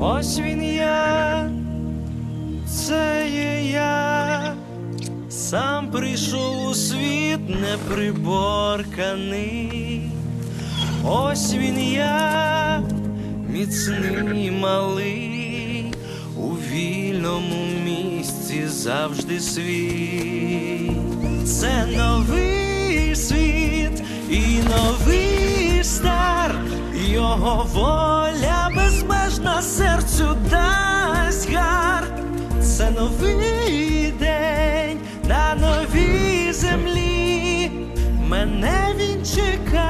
Ось він я, це є я, сам прийшов у світ неприборканий. Ось він я, міцний малий, у вільному місці завжди свій. Це новий світ і новий старт, його воля Мене він чекає